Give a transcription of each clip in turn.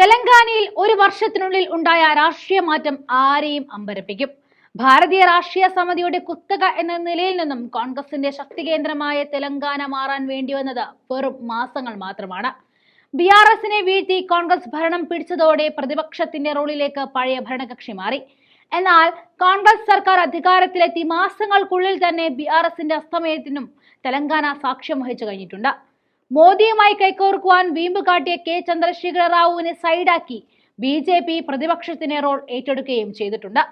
തെലങ്കാനയിൽ ഒരു വർഷത്തിനുള്ളിൽ ഉണ്ടായ രാഷ്ട്രീയ മാറ്റം ആരെയും അമ്പരപ്പിക്കും. ഭാരതീയ രാഷ്ട്രീയ സമിതിയുടെ കുത്തക എന്ന നിലയിൽ നിന്നും കോൺഗ്രസിന്റെ ശക്തി കേന്ദ്രമായ തെലങ്കാന മാറാൻ വേണ്ടി വന്നത് വെറും മാസങ്ങൾ മാത്രമാണ്. ബി ആർ എസിനെ വീഴ്ത്തി കോൺഗ്രസ് ഭരണം പിടിച്ചതോടെ പ്രതിപക്ഷത്തിന്റെ റോളിലേക്ക് പഴയ ഭരണകക്ഷി മാറി. എന്നാൽ കോൺഗ്രസ് സർക്കാർ അധികാരത്തിലെത്തി മാസങ്ങൾക്കുള്ളിൽ തന്നെ ബി ആർ എസിന്റെ അസ്തമയത്തിനും തെലങ്കാന സാക്ഷ്യം വഹിച്ചു കഴിഞ്ഞിട്ടുണ്ട്. മോദിയുമായി കൈകോർക്കുവാൻ വീമ്പ് കാട്ടിയ കെ ചന്ദ്രശേഖര റാവുവിനെ സൈഡാക്കി ബി ജെ പി പ്രതിപക്ഷത്തിന്റെ റോൾ ഏറ്റെടുക്കുകയും ചെയ്തിട്ടുണ്ട്.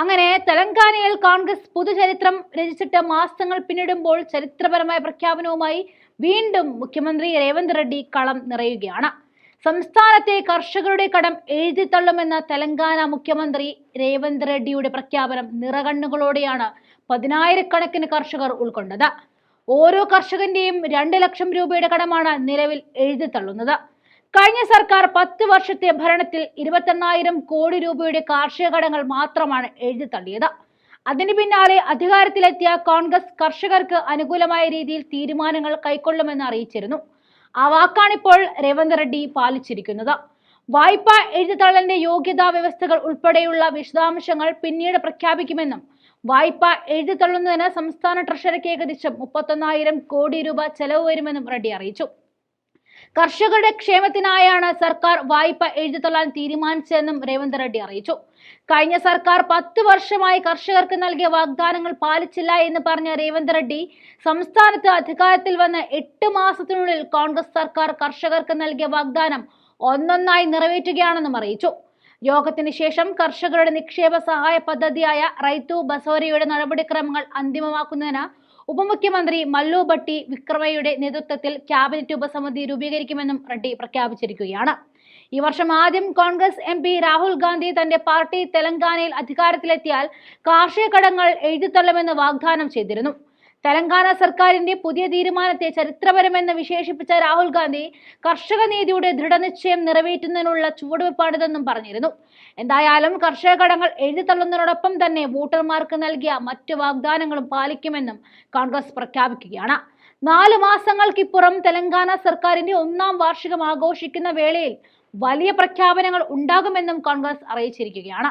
അങ്ങനെ തെലങ്കാനയിൽ കോൺഗ്രസ് പുതുചരിത്രം രചിച്ചിട്ട് മാസങ്ങൾ പിന്നിടുമ്പോൾ ചരിത്രപരമായ പ്രഖ്യാപനവുമായി വീണ്ടും മുഖ്യമന്ത്രി രേവന്ത് റെഡ്ഡി കളം നിറയുകയാണ്. സംസ്ഥാനത്തെ കർഷകരുടെ കടം എഴുതിത്തള്ളുമെന്ന തെലങ്കാന മുഖ്യമന്ത്രി രേവന്ത് റെഡ്ഡിയുടെ പ്രഖ്യാപനം നിറകണ്ണുകളോടെയാണ് പതിനായിരക്കണക്കിന് കർഷകർ ഉൾക്കൊണ്ടത്. ഓരോ കർഷകന്റെയും രണ്ട് ലക്ഷം രൂപയുടെ കടമാണ് നിലവിൽ എഴുതിത്തള്ളുന്നത് കഴിഞ്ഞ സർക്കാർ പത്ത് വർഷത്തെ ഭരണത്തിൽ ഇരുപത്തെണ്ണായിരം കോടി രൂപയുടെ കാർഷിക കടങ്ങൾ മാത്രമാണ് എഴുതിത്തള്ളിയത് അതിന് പിന്നാലെ അധികാരത്തിലെത്തിയ കോൺഗ്രസ് കർഷകർക്ക് അനുകൂലമായ രീതിയിൽ തീരുമാനങ്ങൾ കൈക്കൊള്ളുമെന്ന് അറിയിച്ചിരുന്നു. ആ വാക്കാണിപ്പോൾ രേവന്ത് റെഡ്ഡി പാലിച്ചിരിക്കുന്നത്. വായ്പ എഴുതിത്തള്ളലിന്റെ യോഗ്യതാ വ്യവസ്ഥകൾ ഉൾപ്പെടെയുള്ള വിശദാംശങ്ങൾ പിന്നീട് പ്രഖ്യാപിക്കുമെന്നും വായ്പ എഴുതിത്തള്ളുന്നതിന് സംസ്ഥാന ട്രഷറിക്ക് ഏകദേശം മുപ്പത്തൊന്നായിരം കോടി രൂപ ചെലവ് വരുമെന്നും റെഡ്ഡി അറിയിച്ചു. കർഷകരുടെ ക്ഷേമത്തിനായാണ് സർക്കാർ വായ്പ എഴുതിത്തള്ളാൻ തീരുമാനിച്ചതെന്നും രേവന്ത് റെഡ്ഡി അറിയിച്ചു. കഴിഞ്ഞ സർക്കാർ പത്ത് വർഷമായി കർഷകർക്ക് നൽകിയ വാഗ്ദാനങ്ങൾ പാലിച്ചില്ല എന്ന് പറഞ്ഞ രേവന്ത് റെഡ്ഡി സംസ്ഥാനത്ത് അധികാരത്തിൽ വന്ന് എട്ട് മാസത്തിനുള്ളിൽ കോൺഗ്രസ് സർക്കാർ കർഷകർക്ക് നൽകിയ വാഗ്ദാനം ഒന്നൊന്നായി നിറവേറ്റുകയാണെന്നും അറിയിച്ചു. യോഗത്തിന് ശേഷം കർഷകരുടെ നിക്ഷേപ സഹായ പദ്ധതിയായ റൈത്തു ബസോരയുടെ നടപടിക്രമങ്ങൾ അന്തിമമാക്കുന്നതിന് ഉപമുഖ്യമന്ത്രി മല്ലു ഭട്ടി വിക്രമയുടെ നേതൃത്വത്തിൽ ക്യാബിനറ്റ് ഉപസമിതി രൂപീകരിക്കുമെന്നും റെഡ്ഡി പ്രഖ്യാപിച്ചിരിക്കുകയാണ്. ഈ വർഷം ആദ്യം കോൺഗ്രസ് എം പി രാഹുൽ ഗാന്ധി തന്റെ പാർട്ടി തെലങ്കാനയിൽ അധികാരത്തിലെത്തിയാൽ കാർഷിക കടങ്ങൾ എഴുതിത്തള്ളുമെന്ന് വാഗ്ദാനം ചെയ്തിരുന്നു. തെലങ്കാന സർക്കാരിന്റെ പുതിയ തീരുമാനത്തെ ചരിത്രപരമെന്ന് വിശേഷിപ്പിച്ച രാഹുൽ ഗാന്ധി കർഷക നീതിയുടെ ദൃഢനിശ്ചയം നിറവേറ്റുന്നതിനുള്ള ചുവടുവെപ്പാണിതെന്നും പറഞ്ഞിരുന്നു. എന്തായാലും കർഷക കടങ്ങൾ എഴുതിത്തള്ളുന്നതിനോടൊപ്പം തന്നെ വോട്ടർമാർക്ക് നൽകിയ മറ്റു വാഗ്ദാനങ്ങളും പാലിക്കുമെന്നും കോൺഗ്രസ് പ്രഖ്യാപിക്കുകയാണ്. നാലു മാസങ്ങൾക്കിപ്പുറം തെലങ്കാന സർക്കാരിന്റെ ഒന്നാം വാർഷികം ആഘോഷിക്കുന്ന വേളയിൽ വലിയ പ്രഖ്യാപനങ്ങൾ ഉണ്ടാകുമെന്നും കോൺഗ്രസ് അറിയിച്ചിരിക്കുകയാണ്.